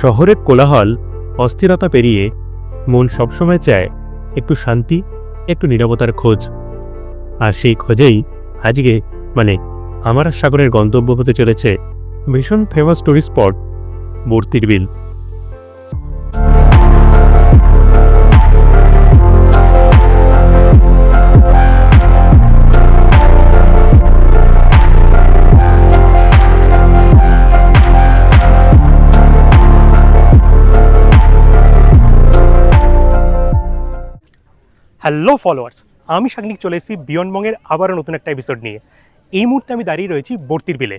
শহরের কোলাহল, অস্থিরতা পেরিয়ে মন সবসময় চায় একটু শান্তি, একটু নীরবতার খোঁজ। আর সেই খোঁজেই আজকে মানে আমার সাগরের গন্তব্য হতে চলেছে ভীষণ ফেমাস টুরিস্ট স্পট বর্তির বিল। হ্যালো ফলোয়ার্স আমি সাগনিক চলে এসেছি বিয়ন্ডবঙ্গের আবারও নতুন একটা এপিসোড নিয়ে। এই মুহূর্তে আমি দাঁড়িয়ে রয়েছি বর্তির বিলে।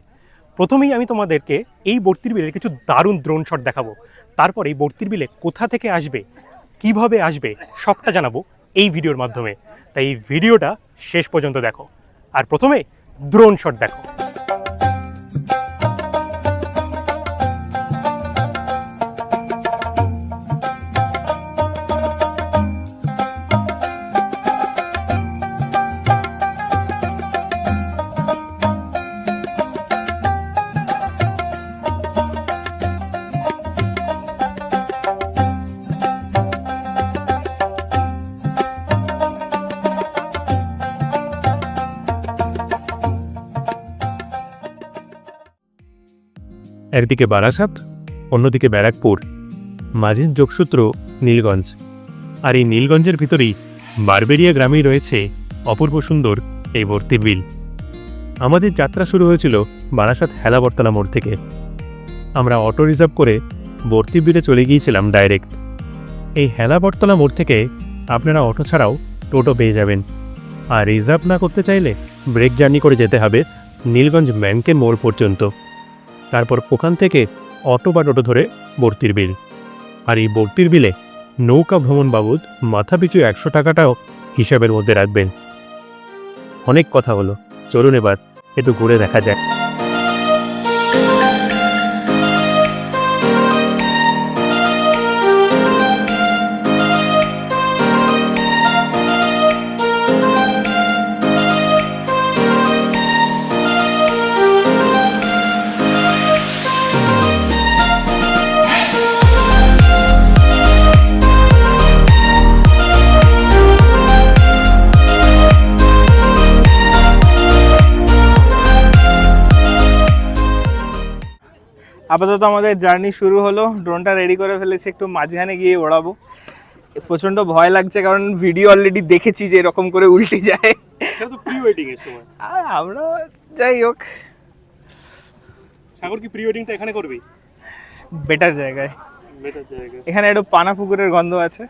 প্রথমেই আমি তোমাদেরকে এই বর্তির বিলের কিছু দারুণ দ্রোণ শট দেখাবো। তারপর এই বর্তির বিলে কোথা থেকে আসবে, কীভাবে আসবে, সবটা জানাব এই ভিডিওর মাধ্যমে। তাই এই ভিডিওটা শেষ পর্যন্ত দেখো। আর প্রথমে দ্রোণ শট দেখো। একদিকে বারাসাত, অন্যদিকে ব্যারাকপুর। মাঝের যোগসূত্র নীলগঞ্জ। আর এই নীলগঞ্জের ভিতরেই বারবেরিয়া গ্রামেই রয়েছে অপূর্ব সুন্দর এই বর্তির বিল। আমাদের যাত্রা শুরু হয়েছিল বারাসাত হেলাবর্তলা মোড় থেকে। আমরা অটো রিজার্ভ করে বর্তির বিলে চলে গিয়েছিলাম ডাইরেক্ট। এই হেলাবর্তলা মোড় থেকে আপনারা অটো ছাড়াও টোটো পেয়ে যাবেন। আর রিজার্ভ না করতে চাইলে ব্রেক জার্নি করে যেতে হবে নীলগঞ্জ ব্যাংকের মোড় পর্যন্ত। তারপর ওখান থেকে অটো বা টোটো ধরে বর্তির বিল। আর এই বর্তির বিলে নৌকা ভ্রমণ বাবদ মাথাপিছু একশো টাকাটাও হিসাবের মধ্যে রাখবেন। অনেক কথা হলো। চলুন এবার একটু ঘুরে দেখা যাক। আপাতত আমাদের জার্নি শুরু হলো। ড্রোনটা রেডি করে ফেলেছি একটু মাঝখানে গিয়ে ওড়াবো। প্রচণ্ড ভয় লাগছে কারণ ভিডিও অলরেডি দেখেছি যে এরকম করে উল্টে যায়। আমরা যাই হোক। সাগর কি প্রি ওয়েডিংটা এখানে করবি? বেটার জায়গায়। বেটার জায়গা এখানে একটু পানা পুকুরের গন্ধ আছে।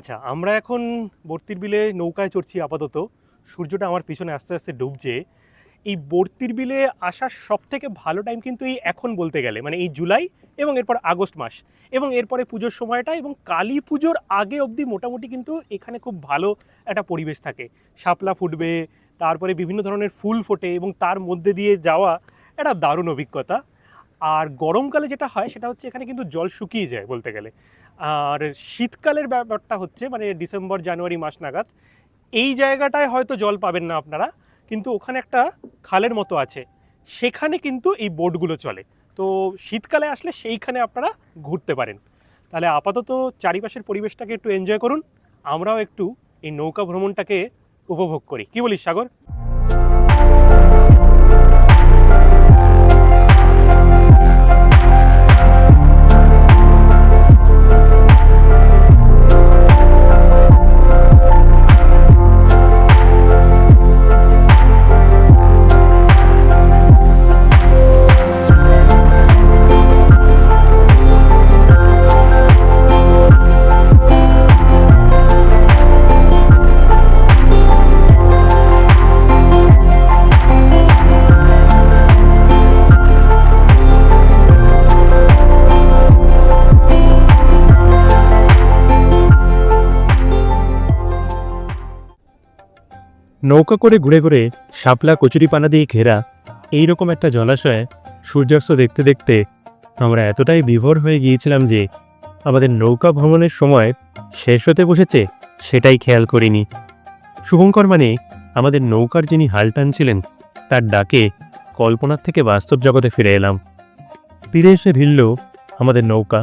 আচ্ছা আমরা এখন বর্তির বিলে নৌকায় চড়ছি আপাতত। সূর্যটা আমার পিছনে আস্তে আস্তে ডুবছে। এই বর্তির বিলে আসার সব থেকে ভালো টাইম কিন্তু এই এখন বলতে গেলে মানে এই জুলাই এবং এরপর আগস্ট মাস। এবং এরপরে পুজোর সময়টা এবং কালী পুজোর আগে অবধি মোটামুটি কিন্তু এখানে খুব ভালো একটা পরিবেশ থাকে। শাপলা ফুটবে, তারপরে বিভিন্ন ধরনের ফুল ফোটে এবং তার মধ্যে দিয়ে যাওয়া একটা দারুণ অভিজ্ঞতা। আর গরমকালে যেটা হয় সেটা হচ্ছে এখানে কিন্তু জল শুকিয়ে যায় বলতে গেলে। আর শীতকালের ব্যাপারটা হচ্ছে মানে ডিসেম্বর, জানুয়ারি মাস নাগাদ, এই জায়গাটায় হয়তো জল পাবেন না আপনারা, কিন্তু ওখানে একটা খালের মতো আছে। সেখানে কিন্তু এই বোটগুলো চলে। তো শীতকালে আসলে সেইখানে আপনারা ঘুরতে পারেন। তাহলে আপাতত চারিপাশের পরিবেশটাকে একটু এনজয় করুন। আমরাও একটু এই নৌকা ভ্রমণটাকে উপভোগ করি। কি বলিস, সাগর? নৌকা করে ঘুরে ঘুরে শাপলা কচুরিপানা দিয়ে ঘেরা এইরকম একটা জলাশয়ে সূর্যাস্ত দেখতে দেখতে আমরা এতটাই বিভোর হয়ে গিয়েছিলাম যে আমাদের নৌকা ভ্রমণের সময় শেষ হতে বসেছে সেটাই খেয়াল করিনি। শুভঙ্কর মানে আমাদের নৌকার যিনি হাল টানছিলেন, তার ডাকে কল্পনার থেকে বাস্তব জগতে ফিরে এলাম। তীরে এসে ভিড়ল আমাদের নৌকা।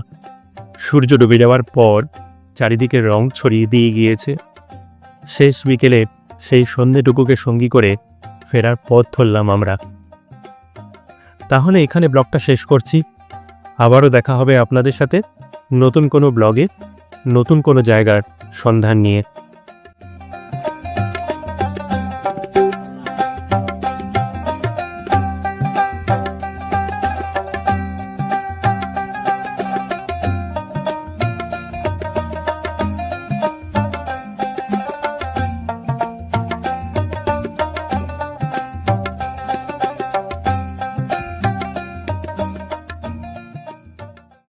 সূর্য ডুবে যাওয়ার পর চারিদিকে রং ছড়িয়ে দিয়ে গিয়েছে। শেষ বিকেলে সেই সন্ধেটুকুকে সঙ্গী করে ফেরার পথ ধরলাম আমরা। তাহলে এখানে ব্লগটা শেষ করছি। আবারও দেখা হবে আপনাদের সাথে নতুন কোনো ব্লগে, নতুন কোনো জায়গার সন্ধান নিয়ে।